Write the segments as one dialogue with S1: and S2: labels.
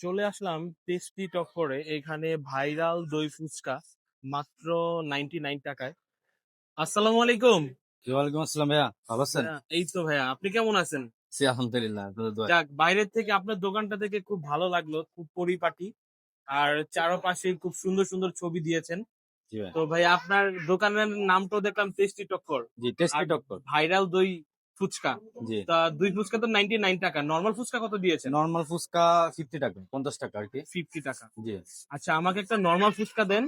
S1: চলে আসলাম টেস্টি টপরে এখানে ভাইরাল দই ফুচকা মাত্র নাইনটি নাইন টাকায়। আসসালামু আলাইকুম।
S2: ওয়ালাইকুম আসসালাম ভাইয়া ভালো আছেন?
S1: এই তো ভাইয়া আপনি কেমন আছেন?
S2: সি আলহামদুলিল্লাহ
S1: যাক বাইরের থেকে আপনার দোকানটা থেকে খুব ভালো লাগল খুব পরিপাটি। আর চারপাশে খুব সুন্দর সুন্দর ছবি দিয়েছেন। তো ভাই আপনার দোকানের নামটাও দেখলাম টেস্টি টক্কর
S2: জি টেস্টি ডক্টর
S1: ভাইরাল দই ফুচকা। তা দুই ফুচকা তো নাইনটি নাইন টাকা। নর্মাল ফুচকা কত দিয়েছেন?
S2: নর্মাল ফুচকা ফিফটি টাকা পঞ্চাশ টাকা আর কি।
S1: ফিফটি টাকা।
S2: জি।
S1: আচ্ছা আমাকে একটা নর্মাল ফুচকা দেন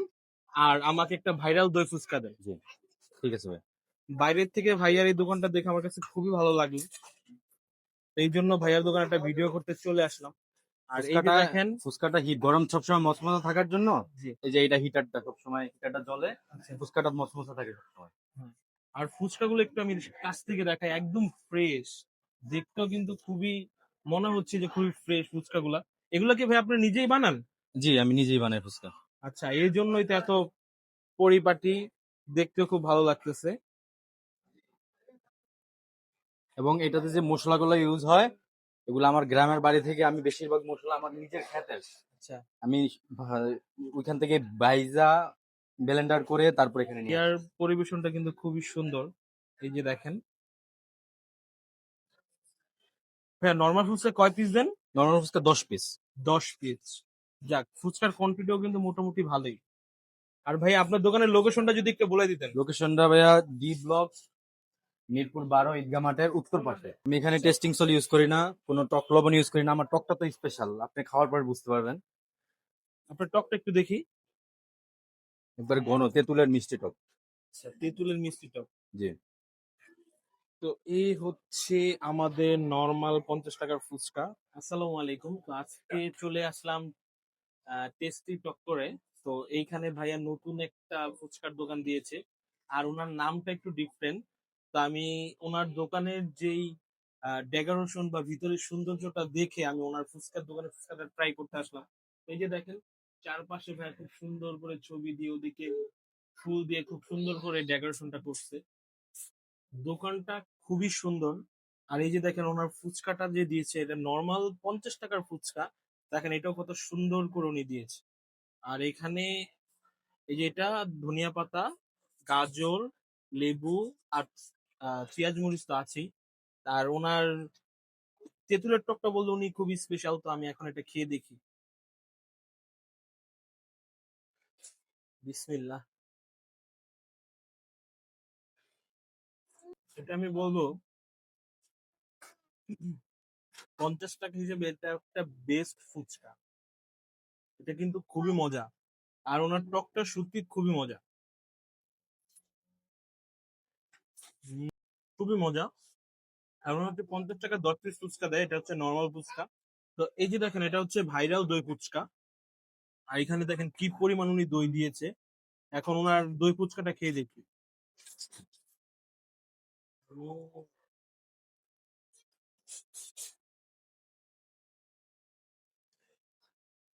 S1: আর আমাকে একটা ভাইরাল দই ফুচকা দেন।
S2: জি ঠিক আছে ভাই।
S1: বাইরের থেকে ভাইয়ার এই দোকানটা দেখে আমার কাছে খুবই ভালো লাগল। এই জন্য ভাইয়ার দোকানে একটা ভিডিও করতে চলে আসলাম। আর এই যে দেখেন
S2: ফুচকাটা হিট গরম সবসময় মচমচা থাকার জন্য এই যে এটা হিটারটা সবসময় হিটারটা জ্বলে
S1: আচ্ছা।
S2: ফুচকাটা মচমচা থাকে সবসময়।
S1: আর ফুচকাগুলো একটু আমি কাছ থেকে দেখাই একদম ফ্রেশ দেখতেও কিন্তু খুবই মনে হচ্ছে যে খুবই ফ্রেশ ফুচকাগুলা। এগুলো কি ভাই আপনি নিজেই বানান?
S2: জি আমি নিজেই বানাই ফুচকা।
S1: আচ্ছা এই জন্যই তো এত পরিপাটি দেখতেও খুব ভালো লাগতেছে।
S2: এবং এটাতে যে মশলাগুলো ইউজ হয় এগুলো আমার গ্রামের বাড়ি থেকে আমি বেশিরভাগ মশলা আমার নিজের খেতে
S1: আচ্ছা।
S2: আমি ওইখান থেকে বাইজা ব্লেন্ডার করে তারপর এখানে নিয়ে
S1: ইয়ার পরিবেশনটা কিন্তু খুবই সুন্দর। এই যে দেখেন। ভাইয়া নর্মাল ফুচকা কয় পিস দেন?
S2: নর্মাল ফুচকা দশ পিস
S1: দশ পিস যাক ফুচকার কোয়ান্টিটিও কিন্তু মোটামুটি ভালোই। আর ভাই আপনার দোকানের লোকেশনটা যদি একটু বলে দিতেন।
S2: লোকেশনটা ভাইয়া ডি ব্লক মিরপুর বারো ঈদগা মাঠের উত্তর পাশে। আমি এখানে টেস্টিং সল ইউজ করি না কোনো টক লবণ ইউজ করি না। আমার টকটা তো স্পেশাল আপনি খাওয়ার পর বুঝতে পারবেন।
S1: আপনার টকটা একটু দেখি।
S2: একবার ঘন তেঁতুলের মিষ্টি টক।
S1: আচ্ছা তেঁতুলের মিষ্টি টক।
S2: জি।
S1: তো এই হচ্ছে আমাদের নর্মাল পঞ্চাশ টাকার ফুচকা। আসসালামু আলাইকুম। তো আজকে চলে আসলাম টেস্টি টক করে। তো এইখানে ভাইয়া নতুন একটা ফুচকার দোকান দিয়েছে। আর ওনার নামটা একটু ডিফারেন্ট তো আমি ওনার দোকানের যেই ডেকোরেশন বা ভিতরের সৌন্দর্যটা দেখে আমি ওনার ফুচকার দোকানে ফুচকাটা ট্রাই করতে আসলাম। এই যে দেখেন চারপাশে ভাইয়া খুব সুন্দর করে ছবি দিয়ে ওদিকে ফুল দিয়ে খুব সুন্দর করে ডেকোরেশনটা করছে। দোকানটা খুবই সুন্দর। আর এই যে দেখেন ওনার ফুচকাটা যে দিয়েছে, এটা নর্মাল পঞ্চাশ টাকার ফুচকা। দেখেন এটাও কত সুন্দর করে উনি দিয়েছে। আর এখানে এই যে এটা ধনিয়া পাতা, গাজর, লেবু আর পেঁয়াজ মরিচ তো আছেই। আর ওনার তেঁতুলের টকটা বললে উনি খুবই স্পেশাল তো আমি এখন এটা খেয়ে দেখি। বিসমিল্লাহ। এটা আমি বলব, পঞ্চাশ টাকা হিসেবে এটা একটা বেস্ট ফুচকা। এটা কিন্তু খুবই মজা। আর ওনার টকটা সত্যি খুবই মজা। খুবই মজা। আর ওনার হচ্ছে পঞ্চাশ টাকা দশ পিস ফুচকা দেয়, এটা হচ্ছে নর্মাল ফুচকা। তো এই যে দেখেন, এটা হচ্ছে ভাইরাল দই ফুচকা। আর এখানে দেখেন কি পরিমাণ উনি দই দিয়েছে। এখন ওনার দই ফুচকাটা খেয়ে দেখি।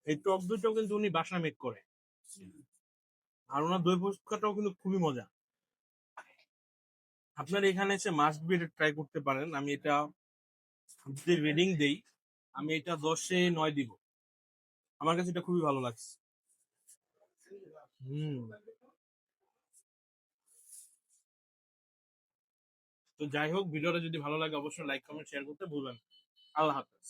S1: এই টক দইটাও কিন্তু উনি বাসা মেক করে। আর ওনার দই ফুচকাটাও কিন্তু খুবই মজা। আপনার এখানে এসে মাস্ট বি ট্রাই করতে পারেন। আমি এটা যদি রেডিং দেই। আমি এটা দশে নয় দিব। আমার কাছে এটা খুবই ভালো লাগছে। হুম। তো যাই হোক ভিডিওটা যদি ভালো লাগে অবশ্যই লাইক কমেন্ট শেয়ার করতে ভুলবেন আল্লাহ হাফেজ।